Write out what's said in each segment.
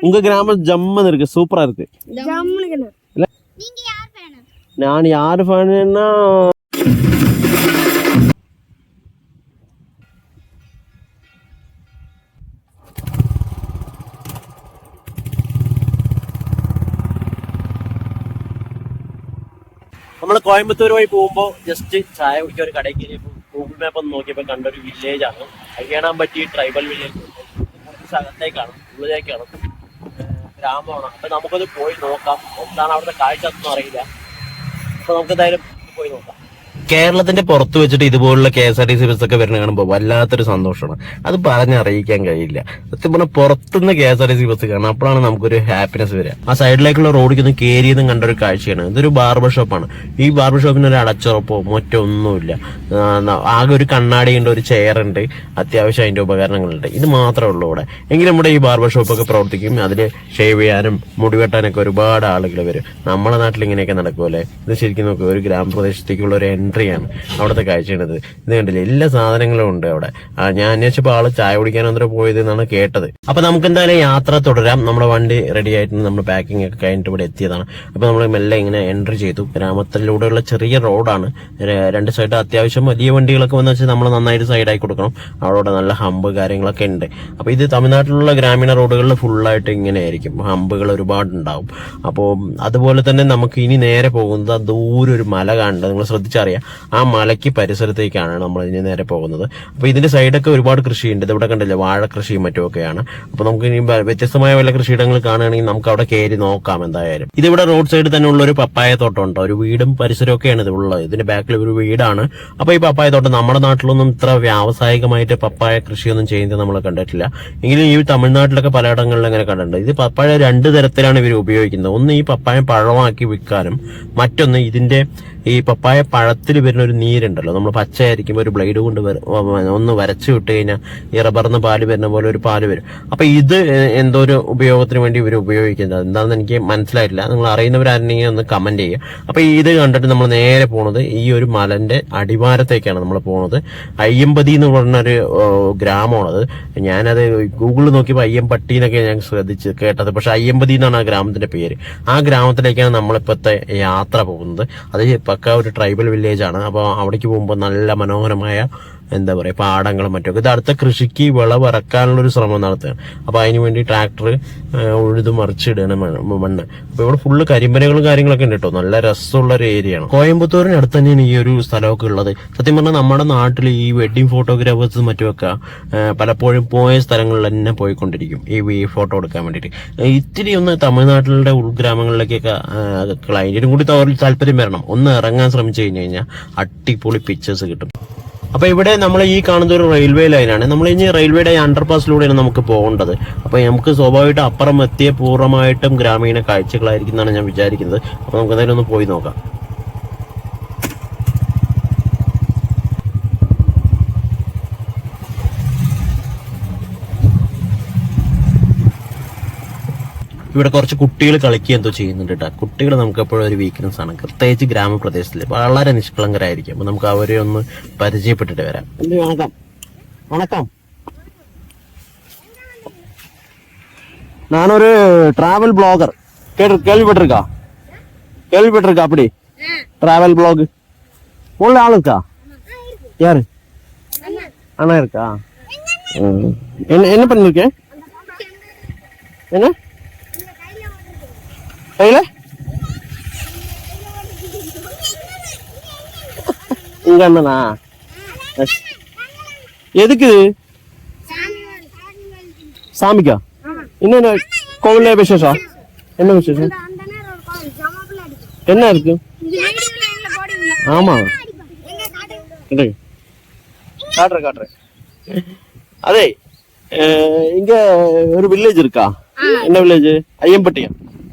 உங்க கிராமம் ஜம்முன்னு இருக்கு சூப்பரா இருக்கு ஜம்முனுக்குண்ணா நீங்க யார் ஃபேன் நான் யாரு ஃபேனுன்னா നമ്മൾ കോയമ്പത്തൂർ വഴി പോകുമ്പോൾ ജസ്റ്റ് ചായ കുടിക്കാൻ ഒരു കടയിൽ കയറിയപ്പോൾ ഗൂഗിൾ മാപ്പ് ഒന്ന് നോക്കിയപ്പോൾ കണ്ട ഒരു വില്ലേജ് ആണ് അത് കാണാൻ പറ്റിയ ട്രൈബൽ വില്ലേജ് കുറച്ച് അകത്തേക്കാണ് ഉള്ളിലേക്കാണ് ഏഹ് ഗ്രാമമാണ് അപ്പൊ നമുക്കത് പോയി നോക്കാം. എന്താണ് അവിടുത്തെ കാഴ്ച ഒന്നും അറിയില്ല. അപ്പൊ നമുക്ക് എന്തായാലും പോയി നോക്കാം. കേരളത്തിന്റെ പുറത്ത് വെച്ചിട്ട് ഇതുപോലുള്ള K S R T C bus ഒക്കെ വരുന്ന കാണുമ്പോൾ വല്ലാത്തൊരു സന്തോഷമാണ്. അത് പറഞ്ഞറിയിക്കാൻ കഴിയില്ല. സത്യം പറഞ്ഞാൽ പുറത്തുനിന്ന് K S R T C bus കാണാം. അപ്പോഴാണ് നമുക്കൊരു ഹാപ്പിനെസ് വരിക. ആ സൈഡിലേക്കുള്ള റോഡിൽ ഒന്ന് കയറിയതും കണ്ട ഒരു കാഴ്ചയാണ്. ഇതൊരു ബാർബർ ഷോപ്പാണ് ഈ ബാർബർ ഷോപ്പിന് ഒരു അടച്ചുറപ്പോ മറ്റോ ഒന്നുമില്ല. ആകെ ഒരു കണ്ണാടി ഉണ്ട് ഒരു ചെയർ ഉണ്ട്. അത്യാവശ്യം അതിന്റെ ഉപകരണങ്ങളുണ്ട്. ഇത് മാത്രമേ ഉള്ളൂ ഇവിടെ. എങ്കിലും നമ്മുടെ ഈ ബാർബർ ഷോപ്പൊക്കെ പ്രവർത്തിക്കും. അതിൽ ഷേവ് ചെയ്യാനും മുടി വെട്ടാനൊക്കെ ഒരുപാട് ആളുകൾ വരും. നമ്മുടെ നാട്ടിൽ ഇങ്ങനെയൊക്കെ നടക്കുമല്ലേ ഇത് ശരിക്കും നോക്കുക ഒരു ഗ്രാമപ്രദേശത്തേക്കുള്ള ഒരു എൻട്രിയാണ് അവിടുത്തെ കാഴ്ചയുണ്ടത് ഇത് കണ്ടില്ലേ എല്ലാ സാധനങ്ങളും ഉണ്ട് അവിടെ. ഞാൻ അന്വേഷിച്ചപ്പോൾ ആൾ ചായ കുടിക്കാൻ അന്നേരം പോയത് എന്നാണ് കേട്ടത്. അപ്പൊ നമുക്ക് എന്തായാലും യാത്ര തുടരാം. നമ്മുടെ വണ്ടി റെഡി ആയിട്ട് നമ്മൾ പാക്കിംഗ് ഒക്കെ കഴിഞ്ഞിട്ട് ഇവിടെ എത്തിയതാണ്. അപ്പൊ നമ്മൾ മെല്ലെ ഇങ്ങനെ എൻട്രി ചെയ്തു. ഗ്രാമത്തിലൂടെയുള്ള ചെറിയ റോഡാണ് രണ്ട് സൈഡ് അത്യാവശ്യം വലിയ വണ്ടികളൊക്കെ വന്നു വെച്ചാൽ നമ്മൾ നന്നായിട്ട് സൈഡായി കൊടുക്കണം. അവിടെ നല്ല ഹമ്പ് കാര്യങ്ങളൊക്കെ ഉണ്ട്. അപ്പൊ ഇത് തമിഴ്നാട്ടിലുള്ള ഗ്രാമീണ റോഡുകളിൽ ഫുള്ളായിട്ട് ഇങ്ങനെ ആയിരിക്കും. ഹമ്പുകൾ ഒരുപാട് ഉണ്ടാവും അപ്പോൾ അതുപോലെ തന്നെ നമുക്ക് ഇനി നേരെ പോകുന്നത് ദൂരെ ഒരു മല കാണുന്നത്. നിങ്ങൾ ശ്രദ്ധിച്ചറിയാം. ആ മലയ്ക്ക് പരിസരത്തേക്കാണ് നമ്മൾ ഇനി നേരെ പോകുന്നത്. അപ്പൊ ഇതിന്റെ സൈഡൊക്കെ ഒരുപാട് കൃഷിയുണ്ട്. ഇത് ഇവിടെ കണ്ടില്ലേ? വാഴ കൃഷിയും മറ്റുമൊക്കെയാണ്. അപ്പൊ നമുക്ക് ഇനി വ്യത്യസ്തമായ വല്ല കൃഷിയിടങ്ങൾ കാണുകയാണെങ്കിൽ നമുക്ക് അവിടെ കയറി നോക്കാം എന്തായാലും. ഇതിവിടെ റോഡ് സൈഡ് തന്നെ ഉള്ള ഒരു പപ്പായ തോട്ടം ഉണ്ട് ഒരു വീടും പരിസരമൊക്കെയാണ് ഇത് ഉള്ളത്. ഇതിന്റെ ബാക്കിൽ ഒരു വീടാണ്. അപ്പൊ ഈ പപ്പായ തോട്ടം നമ്മുടെ നാട്ടിലൊന്നും ഇത്ര വ്യാവസായികമായിട്ട് പപ്പായ കൃഷിയൊന്നും ചെയ്യുന്നത് നമ്മൾ കണ്ടിട്ടില്ല. എങ്കിലും ഈ തമിഴ്നാട്ടിലൊക്കെ പലയിടങ്ങളിലും ഇങ്ങനെ കണ്ടിട്ടുണ്ട്. ഇത് പപ്പായ രണ്ട് തരത്തിലാണ് ഇവർ ഉപയോഗിക്കുന്നത്. ഒന്ന് ഈ പപ്പായ പഴമാക്കി വിൽക്കാനും മറ്റൊന്ന് ഇതിന്റെ ഈ പപ്പായ പഴത്തിൽ വരുന്ന ഒരു നീരുണ്ടല്ലോ. നമ്മൾ പച്ചയായിരിക്കുമ്പോൾ ഒരു ബ്ലേഡ് കൊണ്ട് ഒന്ന് വരച്ചു വിട്ട് കഴിഞ്ഞാൽ ഈ റബ്ബറിന്ന് പാൽ വരുന്ന പോലെ ഒരു പാൽ വരും. അപ്പൊ ഇത് എന്തോ ഒരു ഉപയോഗത്തിന് വേണ്ടി ഇവർ ഉപയോഗിക്കുന്നത്. എന്താണെന്ന് എനിക്ക് മനസ്സിലായിട്ടില്ല. നിങ്ങൾ അറിയുന്നവരായിരുന്നെങ്കിൽ ഒന്ന് കമന്റ് ചെയ്യുക. അപ്പൊ ഇത് കണ്ടിട്ട് നമ്മൾ നേരെ പോണത് ഈ ഒരു മലന്റെ അടിവാരത്തേക്കാണ് നമ്മൾ പോണത്. അയ്യമ്പതി എന്ന് പറഞ്ഞൊരു ഗ്രാമമാണത്. ഞാനത് ഗൂഗിളിൽ നോക്കിയപ്പോൾ അയ്യമ്പട്ടി എന്നൊക്കെ ഞാൻ ശ്രദ്ധിച്ച് കേട്ടത്. പക്ഷെ അയ്യമ്പതി എന്നാണ് ആ ഗ്രാമത്തിന്റെ പേര്. ആ ഗ്രാമത്തിലേക്കാണ് നമ്മളിപ്പോഴത്തെ യാത്ര പോകുന്നത്. അത് പക്ക ഒരു ട്രൈബൽ വില്ലേജ് ആണ്. അപ്പോൾ അവിടേക്ക് പോകുമ്പോൾ നല്ല മനോഹരമായ എന്താ പറയുക പാടങ്ങളും മറ്റൊക്കെ ഇത് അടുത്ത കൃഷിക്ക് വിളവിറക്കാനുള്ള ഒരു ശ്രമം നടത്തുകയാണ്. അപ്പോൾ അതിന് വേണ്ടി ട്രാക്ടർ ഉഴുത് മറിച്ചിടുകയാണ് മണ്ണ്. അപ്പോൾ ഇവിടെ ഫുള്ള് കരിമ്പനകളും കാര്യങ്ങളൊക്കെ ഉണ്ട് കേട്ടോ. നല്ല രസമുള്ള ഒരു ഏരിയയാണ് കോയമ്പത്തൂരിന് അടുത്ത് തന്നെയാണ് ഈ ഒരു സ്ഥലമൊക്കെ ഉള്ളത്. സത്യം പറഞ്ഞാൽ നമ്മുടെ നാട്ടിൽ ഈ വെഡിങ് ഫോട്ടോഗ്രാഫേഴ്സ് മറ്റുമൊക്കെ പലപ്പോഴും പോയ സ്ഥലങ്ങളിൽ തന്നെ പോയിക്കൊണ്ടിരിക്കും ഈ ഫോട്ടോ എടുക്കാൻ വേണ്ടിയിട്ട്. ഇത്തിരി ഒന്ന് തമിഴ്നാട്ടിലെ ഉൾഗ്രാമങ്ങളിലേക്കൊക്കെ ക്ലൈന്റിനും കൂടി താല്പര്യം വരണം. ഒന്ന് ഇറങ്ങാൻ ശ്രമിച്ചു കഴിഞ്ഞു കഴിഞ്ഞാൽ അടിപൊളി പിക്ചേഴ്സ് കിട്ടും. അപ്പൊ ഇവിടെ നമ്മൾ ഈ കാണുന്ന ഒരു റെയിൽവേ ലൈനാണ് നമ്മൾ ഇനി റെയിൽവേയുടെ അണ്ടർപാസിലൂടെയാണ് നമുക്ക് പോകേണ്ടത്. അപ്പൊ നമുക്ക് സ്വാഭാവികമായിട്ട് അപ്പുറം എത്തിയ പൂർണമായിട്ടും ഗ്രാമീണ കാഴ്ചകളായിരിക്കും എന്നാണ് ഞാൻ വിചാരിക്കുന്നത്. അപ്പൊ നമുക്ക് എന്തായാലും ഒന്ന് പോയി നോക്കാം. ഇവിടെ കുറച്ച് കുട്ടികൾ കളിക്കുക എന്തോ ചെയ്യുന്നുണ്ട് കേട്ടോ കുട്ടികൾ നമുക്ക് എപ്പോഴും ഒരു വീക്ക്നെസ് ആണ് പ്രത്യേകിച്ച് ഗ്രാമപ്രദേശത്തിൽ വളരെ നിഷ്കളങ്കരായിരിക്കും അപ്പൊ നമുക്ക് അവരെ ഒന്ന് പരിചയപ്പെട്ടിട്ട് വരാം വണക്കം വണക്കം நான் ஒரு டிராவல் பிளாகர் கேட்டு கேள்விப்பட்டிருக்கா கேள்விப்பட்டிருக்கா அப்படி டிராவல் பிளாக் உள்ள ஆள் இருக்கா யாரு அண்ணா இருக்கா ம். என்ன என்ன பண்ணிருக்கேன் என்ன கையில் இங்கே இருந்தனா எதுக்கு? சாமிக்கா? என்ன கோவில்ல விசேஷம்? என்ன விசேஷம்? என்ன இருக்கு? ஆமா. காட்டுறேன் காட்டுறேன் அதே இங்க ஒரு வில்லேஜ் இருக்கா? என்ன வில்லேஜ் ஐயம்பட்டியம்.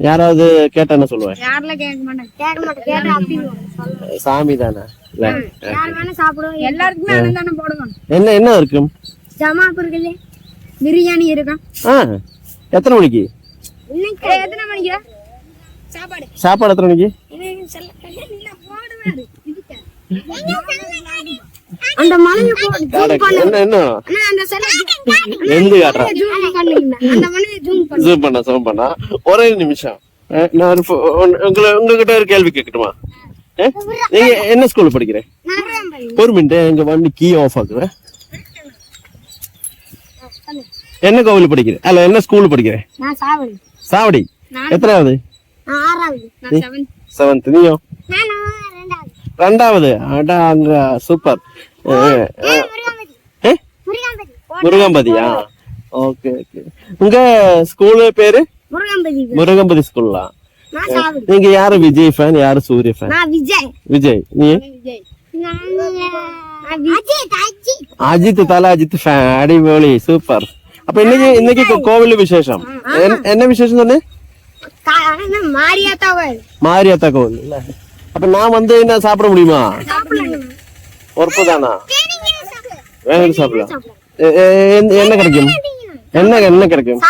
யாராவது கேட்டா என்ன சொல்லுவேன். யாரில் கேட்க மாட்டேன். கேட்க மாட்டேன். கேட்டா அப்படி சாமி தானே? இல்ல. யார் வேணா சாப்பிடுவோம். எல்லாருக்குமே அன்னதானம் போடுவோம். என்ன என்ன இருக்கும்? ஜமாப்பு இருக்குல்ல பிரியாணி இருக்கும். ஆ. எத்தனை மணிக்கு? இன்னைக்கு எத்தனை மணிக்கு? சாப்பாடு. சாப்பாடு எத்தனை மணிக்கு? அந்த மலையை பண்ண. ஜூம் பண்ண. ஒரே நிமிஷம். நான் உங்களை உங்ககிட்ட ஒரு கேள்வி கேட்கட்டுமா? நீங்க என்ன ஸ்கூல்ல படிக்கிறேன் ஒரு மினிட் எங்க வண்டி கீ ஆஃப் ஆகுறேன் என்ன கோவில் படிக்கிறேன் அல்ல என்ன ஸ்கூல் படிக்கிறேன் சாவடி. சாவடி. எத்தனாவது? செவன்த் நீயும்? முருகாம்பதி முருகம்பதியா ஓகே ஓகே உங்க ஸ்கூல் பேரு முருகாம்பதி முருகம்பதி ஸ்கூல்லா நான் சாவடி நீங்க யாரு விஜய் ஃபேன் யாரு சூரிய ஃபேன் நான் விஜய் விஜய் நீ விஜய் நான் அஜித் அஜித் அஜித் தல அஜித் ஃபேன் அடிபொலி சூப்பர் அப்ப இன்னைக்கு இன்னைக்கு கோ- கோவில் விசேஷம் என்- அப்ப நான் வந்து என்ன சாப்பிட முடியுமா? உறுப்பு தானா? வேணும் சாப்பிடலாம். என்ன கிடைக்கும்? என்ன என்ன கிடைக்கும்?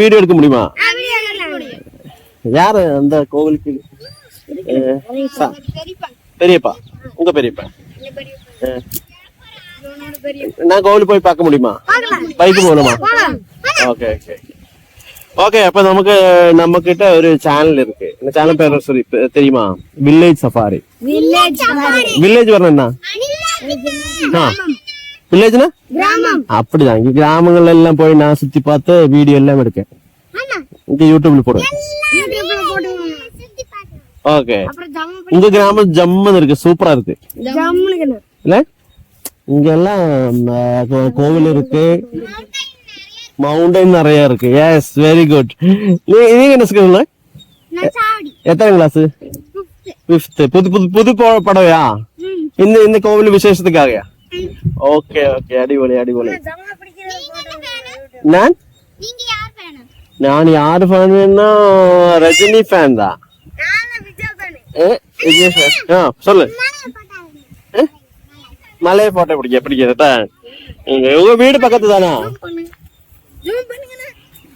வீடியோ எடுக்க முடியுமா? யாரு அந்த கோவிலுக்கு? பெரியப்பா. உங்க பெரியப்பா. நான் கோவில் போய் பார்க்க முடியுமா? பைக்கு போகணுமா? Okay okay. ஓகே அப்ப நமக்கு நம்ம கிட்ட ஒரு சேனல் இருக்கு. இந்த சேனல் பேர் சொல்லி தெரியுமா? வில்லேஜ் சஃபாரி வில்லேஜ் வரணும் என்ன ஆ. வில்லேஜ்னா கிராமம். அப்படிதான். இங்க கிராமங்கள்ல எல்லாம் போய் நான் சுத்தி பார்த்து வீடியோ எல்லாம் எடுக்கேன். இங்க யூடியூப்ல போடுவேன். ஓகே உங்க கிராமம் ஜம்முன்னு இருக்கு. சூப்பரா இருக்கு. இல்ல? இங்க எல்லாம் கோவில் இருக்கு. மவுண்டைன் நிறைய இருக்கு. எஸ் வெரி குட் நீ நீங்க என்ன ஸ்கூல்ல எத்தனை கிளாஸ் ஃபிஃப்த் புது புது புது படவையா? இந்த இந்த கோவில் விசேஷத்துக்காகயா ஓகே ஓகே அடிபொலி அடிபொலி. நான்? நான் யார் ஃபேன்னா ரஜினி ஃபேன் தான். விஜய் ஃபேன் ஆ சொல்லு. மலையை போட்டோ பிடிக்க பிடிக்கிறதா? உங்க வீடு பக்கத்து தானா Lumaban nga na.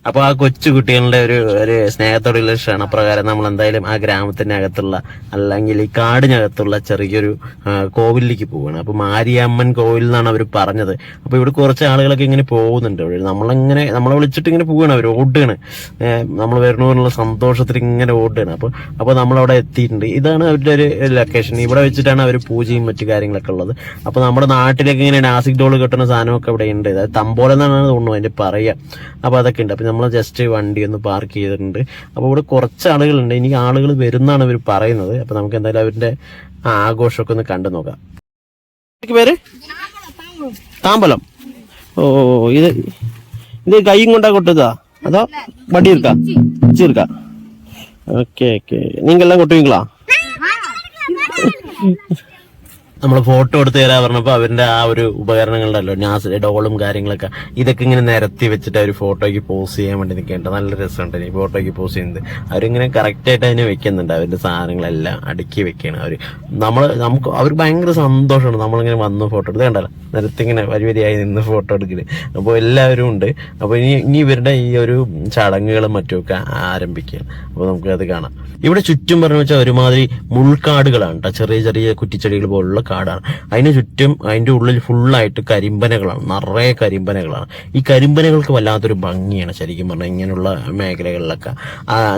അപ്പൊ ആ കൊച്ചു കുട്ടികളുടെ ഒരു ഒരു സ്നേഹത്തോടെയുള്ള ക്ഷണപ്രകാരം നമ്മൾ എന്തായാലും ആ ഗ്രാമത്തിന്റെ അകത്തുള്ള അല്ലെങ്കിൽ ഈ കാടിനകത്തുള്ള ചെറിയൊരു കോവിലിലേക്ക് പോവാണ്. അപ്പൊ മാരിയമ്മൻ കോവിൽ എന്നാണ് അവർ പറഞ്ഞത്. അപ്പൊ ഇവിടെ കുറച്ച് ആളുകളൊക്കെ ഇങ്ങനെ പോകുന്നുണ്ട് ഇവിടെ നമ്മളിങ്ങനെ നമ്മളെ വിളിച്ചിട്ട് ഇങ്ങനെ പോവുകയാണ് അവർ ഓടുകയാണ്. നമ്മൾ വരണമെന്നുള്ള സന്തോഷത്തിൽ ഇങ്ങനെ ഓടുകയാണ്. അപ്പൊ അപ്പൊ നമ്മളവിടെ എത്തിയിട്ടുണ്ട്. ഇതാണ് അവരുടെ ഒരു ലൊക്കേഷൻ ഇവിടെ വെച്ചിട്ടാണ് അവർ പൂജയും മറ്റു കാര്യങ്ങളൊക്കെ ഉള്ളത്. അപ്പൊ നമ്മുടെ നാട്ടിലൊക്കെ ഇങ്ങനെ നാസിക് ഡോൾ കെട്ടുന്ന സാധനമൊക്കെ ഇവിടെ ഉണ്ട്. അതായത് തമ്പോലെന്നാണ് തോന്നുന്നു അതിന്റെ പറയുക. അപ്പൊ അതൊക്കെ ഉണ്ട്. അപ്പൊ നമ്മൾ ജസ്റ്റ് വണ്ടി ഒന്ന് പാർക്ക് ചെയ്തിട്ടുണ്ട് അപ്പോൾ ഇവിടെ കുറച്ച് ആളുകളുണ്ട് ഇനി ആളുകൾ വരുന്നാണ് ഇവർ പറയുന്നത് അപ്പോൾ നമുക്ക് എന്തായാലും അവരുടെ ആഘോഷമൊക്കെ ഒന്ന് കണ്ടു നോക്കാം പേര് താമ്പലം ഓ ഇത് ഇത് കൈയും കൊണ്ടാ കൊട്ടുതാ അതോ വണ്ടി இருக்கா ചീർക്കാ ഓക്കെ ഓക്കെ നീങ്കെല്ലാം കൊട്ടുവീങ്കളാ നമ്മൾ ഫോട്ടോ എടുത്ത് തരാൻ പറഞ്ഞപ്പോൾ അവരുടെ ആ ഒരു ഉപകരണങ്ങളുണ്ടല്ലോ നാസ് ഡോളും കാര്യങ്ങളൊക്കെ. ഇതൊക്കെ ഇങ്ങനെ നിരത്തി വെച്ചിട്ട് അവർ ഫോട്ടോയ്ക്ക് പോസ് ചെയ്യാൻ വേണ്ടി നിൽക്കേണ്ട. നല്ല രസമുണ്ട് ഈ ഫോട്ടോയ്ക്ക് പോസ് ചെയ്യുന്നത്. അവരിങ്ങനെ കറക്റ്റ് ആയിട്ട് അതിനെ വെക്കുന്നുണ്ട്. അവരുടെ സാധനങ്ങളെല്ലാം അടുക്കി വെക്കുകയാണ് അവർ നമ്മൾ നമുക്ക് അവർ ഭയങ്കര സന്തോഷമാണ് നമ്മളിങ്ങനെ വന്ന് ഫോട്ടോ എടുത്ത്. കണ്ടല്ലോ? നിരത്തി ഇങ്ങനെ വരി വരിയായി നിന്ന് ഫോട്ടോ എടുക്കൽ. അപ്പോൾ എല്ലാവരും ഉണ്ട്. അപ്പോൾ ഇനി ഇനി ഇവരുടെ ഈ ഒരു ചടങ്ങുകളും മറ്റുമൊക്കെ ആരംഭിക്കുകയാണ്. അപ്പോൾ നമുക്ക് അത് കാണാം. ഇവിടെ ചുറ്റും പറഞ്ഞു വെച്ചാൽ ഒരുമാതിരി മുൾക്കാടുകളാണ് കേട്ടോ. ചെറിയ ചെറിയ കുറ്റിച്ചെടികൾ പോലുള്ള കാടാണ്. അതിന് ചുറ്റും അതിന്റെ ഉള്ളിൽ ഫുള്ളായിട്ട് കരിമ്പനകളാണ്. നിറയെ കരിമ്പനകളാണ്. ഈ കരിമ്പനകൾക്ക് വല്ലാത്തൊരു ഭംഗിയാണ് ശരിക്കും പറഞ്ഞാൽ ഇങ്ങനെയുള്ള മേഖലകളിലൊക്കെ.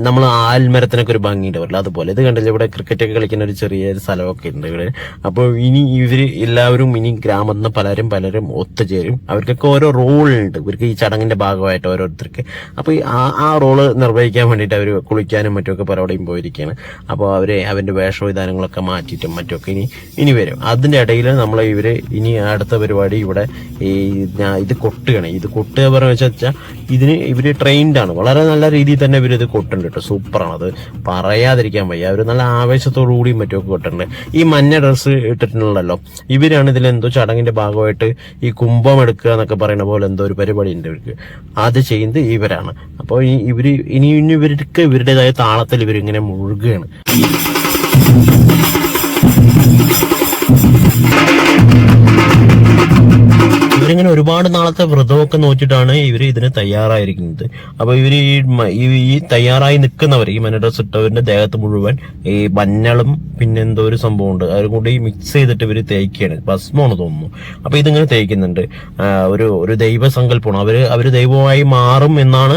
നമ്മൾ ആൽമരത്തിനൊക്കെ ഒരു ഭംഗി ഉണ്ടാവില്ല അതുപോലെ ഇത് കണ്ടില്ല ഇവിടെ ക്രിക്കറ്റൊക്കെ കളിക്കുന്ന ഒരു ചെറിയ സ്ഥലമൊക്കെ ഉണ്ട് ഇവിടെ. അപ്പോൾ ഇനി ഇവർ എല്ലാവരും ഇനി ഗ്രാമത്തിൽ പലരും പലരും ഒത്തുചേരും. അവർക്കൊക്കെ ഓരോ റോളുണ്ട് ഇവർക്ക് ഈ ചടങ്ങിന്റെ ഭാഗമായിട്ട് ഓരോരുത്തർക്ക്. അപ്പോൾ ആ ആ റോൾ നിർവഹിക്കാൻ വേണ്ടിയിട്ട് അവർ കുളിക്കാനും മറ്റുമൊക്കെ പലവിടെയും പോയിരിക്കുകയാണ്. അപ്പോൾ അവർ അവന്റെ വേഷവിധാനങ്ങളൊക്കെ മാറ്റിയിട്ടും മറ്റുമൊക്കെ ഇനി ഇനി വരും. അതിന്റെ ഇടയിൽ നമ്മൾ ഇവർ ഇനി അടുത്ത പരിപാടി ഇവിടെ ഈ ഇത് കൊട്ടുകയാണ്. ഇത് കൊട്ടുക പറഞ്ഞു വെച്ചാൽ ഇതിന് ഇവർ ട്രെയിൻഡ് ആണ്. വളരെ നല്ല രീതിയിൽ തന്നെ ഇവർ ഇത് കൊട്ടുണ്ട് കേട്ടോ. സൂപ്പറാണ് അത് പറയാതിരിക്കാൻ വയ്യ. അവർ നല്ല ആവേശത്തോടു കൂടിയും മറ്റുമൊക്കെ കൊട്ടുണ്ട്. ഈ മഞ്ഞ ഡ്രസ്സ് ഇട്ടിട്ടുണ്ടല്ലോ. ഇവരാണ് ഇതിൽ എന്തോ ചടങ്ങിന്റെ ഭാഗമായിട്ട് ഈ കുംഭം എടുക്കുക എന്നൊക്കെ പറയുന്ന പോലെ എന്തോ ഒരു പരിപാടി ഉണ്ട് ഇവർക്ക്. അത് ചെയ്യുന്നത് ഇവരാണ്. അപ്പോൾ ഇവർ ഇനി ഇനി ഇവർക്ക് ഇവരുടേതായ താളത്തിൽ ഇവരിങ്ങനെ മുഴുകുകയാണ്. ഇവരിങ്ങനെ ഒരുപാട് നാളത്തെ വ്രതമൊക്കെ നോക്കിയിട്ടാണ് ഇവർ ഇതിന് തയ്യാറായിരിക്കുന്നത്. അപ്പൊ ഇവർ ഈ ഈ തയ്യാറായി നിൽക്കുന്നവർ ഈ മന ഡ്രസ് ഇട്ടവരുടെ ദേഹത്ത് മുഴുവൻ ഈ മഞ്ഞളും പിന്നെ എന്തോ ഒരു സംഭവം ഉണ്ട് അതും കൂടി മിക്സ് ചെയ്തിട്ട് ഇവർ തേക്കുകയാണ് ഭസ്മമാണ് തോന്നുന്നു. അപ്പൊ ഇതിങ്ങനെ തേക്കുന്നുണ്ട് ഒരു ഒരു ദൈവസങ്കല്പമാണ്. അവർ അവർ ദൈവമായി മാറും എന്നാണ്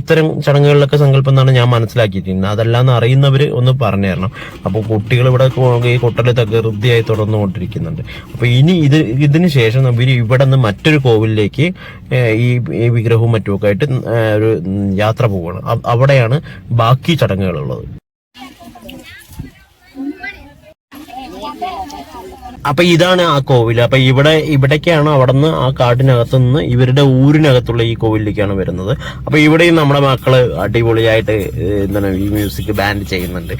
ഇത്തരം ചടങ്ങുകളിലൊക്കെ സങ്കല്പം എന്നാണ് ഞാൻ മനസ്സിലാക്കിയിരിക്കുന്നത്. അതല്ലാന്ന് അറിയുന്നവര് ഒന്ന് പറഞ്ഞു തരണം. അപ്പോൾ കുട്ടികൾ ഇവിടെ ഈ കൊട്ടലത്തൊക്കെ തകൃതിയായി തുടർന്നുകൊണ്ടിരിക്കുന്നുണ്ട്. അപ്പൊ ഇനി ഇത് ഇതിന് ശേഷം ഇവർ ഇവിടെ നിന്ന് മറ്റൊരു കോവിലിലേക്ക് ഈ ഈ വിഗ്രഹവും മറ്റുമൊക്കെ ആയിട്ട് ഒരു യാത്ര പോവുകയാണ്. അവിടെയാണ് ബാക്കി ചടങ്ങുകളുള്ളത് അപ്പൊ ഇതാണ് ആ കോവിൽ അപ്പൊ ഇവിടെ ഇവിടേക്കാണ് അവിടെ നിന്ന് ആ കാട്ടിനകത്ത് നിന്ന് ഇവരുടെ ഊരിനകത്തുള്ള ഈ കോവിലിലേക്കാണ് വരുന്നത്. അപ്പൊ ഇവിടെയും നമ്മുടെ മക്കൾ അടിപൊളിയായിട്ട് എന്താണ് ഈ മ്യൂസിക് ബാൻഡ് ചെയ്യുന്നുണ്ട്.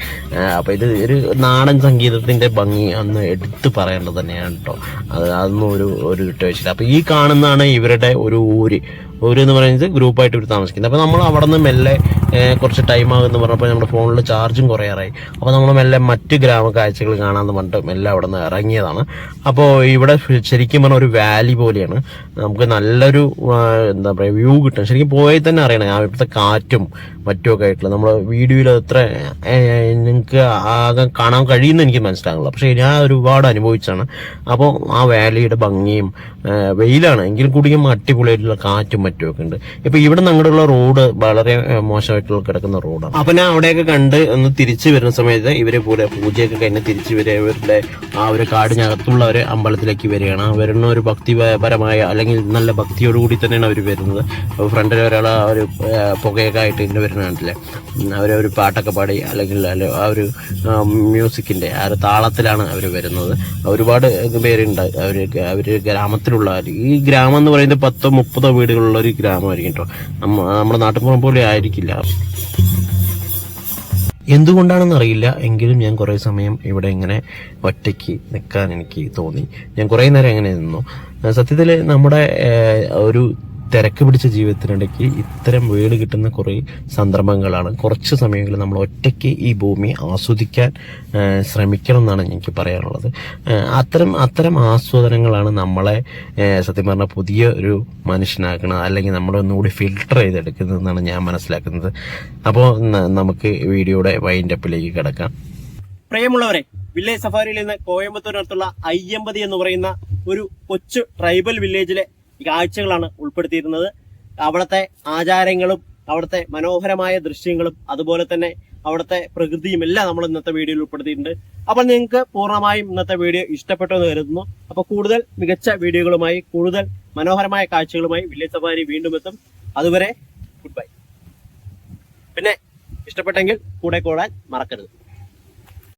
അപ്പൊ ഇത് ഒരു നാടൻ സംഗീതത്തിന്റെ ഭംഗി അന്ന് എടുത്തു പറയേണ്ടത് തന്നെയാണ് കേട്ടോ അത് അതൊന്നും ഒരു ഒരു വിട്ടുവീഴ്ചയില്ല. അപ്പൊ ഈ കാണുന്നതാണ് ഇവരുടെ ഒരു ഊര്. ഊര് എന്ന് പറയുന്നത് ഗ്രൂപ്പായിട്ട് ഇവർ താമസിക്കുന്നത്. അപ്പൊ നമ്മൾ അവിടെ നിന്ന് മെല്ലെ കുറച്ച് ടൈം ആകുമെന്ന് പറഞ്ഞപ്പോൾ നമ്മുടെ ഫോണിൽ ചാർജും കുറയാറായി. അപ്പോൾ നമ്മൾ മെല്ലെ മറ്റ് ഗ്രാമ കാഴ്ചകൾ കാണാമെന്ന് പറഞ്ഞിട്ട് മെല്ലെ അവിടെ നിന്ന് ഇറങ്ങിയതാണ്. അപ്പോൾ ഇവിടെ ശരിക്കും പറഞ്ഞ ഒരു വാലി പോലെയാണ്. നമുക്ക് നല്ലൊരു എന്താ പറയുക വ്യൂ കിട്ടും. ശരിക്കും പോയി തന്നെ അറിയണം. ആ ഇവിടുത്തെ കാറ്റും മറ്റുമൊക്കെ ആയിട്ടുള്ള നമ്മൾ വീഡിയോയിൽ അത്ര നിങ്ങൾക്ക് ആകെ കാണാൻ കഴിയുമെന്ന് എനിക്ക് മനസ്സിലാകുന്നില്ല. പക്ഷേ ഞാൻ ഒരുപാട് അനുഭവിച്ചാണ് അപ്പോൾ ആ വാലിയുടെ ഭംഗിയും വെയിലാണ്. എങ്കിലും കൂടിയും അടിപൊളിയായിട്ടുള്ള കാറ്റും മറ്റുമൊക്കെ ഉണ്ട്. ഇപ്പോൾ ഇവിടെ നിങ്ങളുടെ റോഡ് വളരെ മോശമായിട്ടുള്ള കിടക്കുന്ന റോഡാണ്. അപ്പം ഞാൻ അവിടെയൊക്കെ കണ്ട് ഒന്ന് തിരിച്ചു വരുന്ന സമയത്ത് ഇവരെ പോലെ പൂജയൊക്കെ കഴിഞ്ഞ് തിരിച്ചു വരിക ഇവരുടെ ആ ഒരു കാടിനകത്തുള്ളവർ അമ്പലത്തിലേക്ക് വരികയാണ്. വരുന്ന ഒരു ഭക്തിപരമായ അല്ലെങ്കിൽ നല്ല ഭക്തിയോടുകൂടി തന്നെയാണ് അവർ വരുന്നത്. ഫ്രണ്ടിൽ ഒരാൾ ഒരു പുകയൊക്കെ ആയിട്ട് ഇങ്ങനെ വരുന്ന ഒരു പാട്ടൊക്കെ പാടി അല്ലെങ്കിൽ അല്ല ആ ഒരു മ്യൂസിക്കിന്റെ ആ ഒരു താളത്തിലാണ് അവർ വരുന്നത്. ഒരുപാട് പേരുണ്ട്. അവർ അവർ ഗ്രാമത്തിലുള്ള ഈ ഗ്രാമം എന്ന് പറയുന്നത് പത്തോ മുപ്പതോ വീടുകളുള്ള ഒരു ഗ്രാമമായിരിക്കും കേട്ടോ നമ്മ നമ്മുടെ നാട്ടിൻപുറം പോലെ ആയിരിക്കില്ല. എന്തുകൊണ്ടാണെന്ന് അറിയില്ല. എങ്കിലും ഞാൻ കുറേ സമയം ഇവിടെ ഇങ്ങനെ ഒറ്റയ്ക്ക് നിൽക്കാൻ എനിക്ക് തോന്നി. ഞാൻ കുറേ നേരം എങ്ങനെ നിന്നു. സത്യത്തിൽ നമ്മുടെ ഒരു തിരക്ക് പിടിച്ച ജീവിതത്തിനിടയ്ക്ക് ഇത്തരം വീട് കിട്ടുന്ന കുറേ സന്ദർഭങ്ങളാണ്. കുറച്ച് സമയങ്ങളിൽ നമ്മൾ ഒറ്റയ്ക്ക് ഈ ഭൂമി ആസ്വദിക്കാൻ ശ്രമിക്കണം എന്നാണ് എനിക്ക് പറയാനുള്ളത്. അത്തരം അത്തരം ആസ്വാദനങ്ങളാണ് നമ്മളെ സത്യം പറഞ്ഞാൽ പുതിയ ഒരു മനുഷ്യനാക്കുന്നത് അല്ലെങ്കിൽ നമ്മളെ ഒന്നുകൂടി ഫിൽട്ടർ ചെയ്തെടുക്കുന്നതെന്നാണ് ഞാൻ മനസ്സിലാക്കുന്നത്. അപ്പോൾ നമുക്ക് വീഡിയോയുടെ വൈൻഡ് അപ്പിലേക്ക് കിടക്കാം. പ്രിയമുള്ളവരെ വില്ലേജ് സഫാരിയിൽ നിന്ന് കോയമ്പത്തൂരിനടുത്തുള്ള അയ്യമ്പതി എന്ന് പറയുന്ന ഒരു കൊച്ചു ട്രൈബൽ വില്ലേജിലെ കാഴ്ചകളാണ് ഉൾപ്പെടുത്തിയിരുന്നത്. അവിടുത്തെ ആചാരങ്ങളും അവിടുത്തെ മനോഹരമായ ദൃശ്യങ്ങളും അതുപോലെ തന്നെ അവിടുത്തെ പ്രകൃതിയും എല്ലാം നമ്മൾ ഇന്നത്തെ വീഡിയോയിൽ ഉൾപ്പെടുത്തിയിട്ടുണ്ട്. അപ്പോൾ നിങ്ങൾക്ക് പൂർണമായും ഇന്നത്തെ വീഡിയോ ഇഷ്ടപ്പെട്ടു എന്ന് കരുതുന്നു. അപ്പോൾ കൂടുതൽ മികച്ച വീഡിയോകളുമായി കൂടുതൽ മനോഹരമായ കാഴ്ചകളുമായി വില്ലേജ് സഫാരി വീണ്ടും എത്തും. അതുവരെ ഗുഡ് ബൈ. പിന്നെ ഇഷ്ടപ്പെട്ടെങ്കിൽ കൂടെ കൂടാൻ മറക്കരുത്.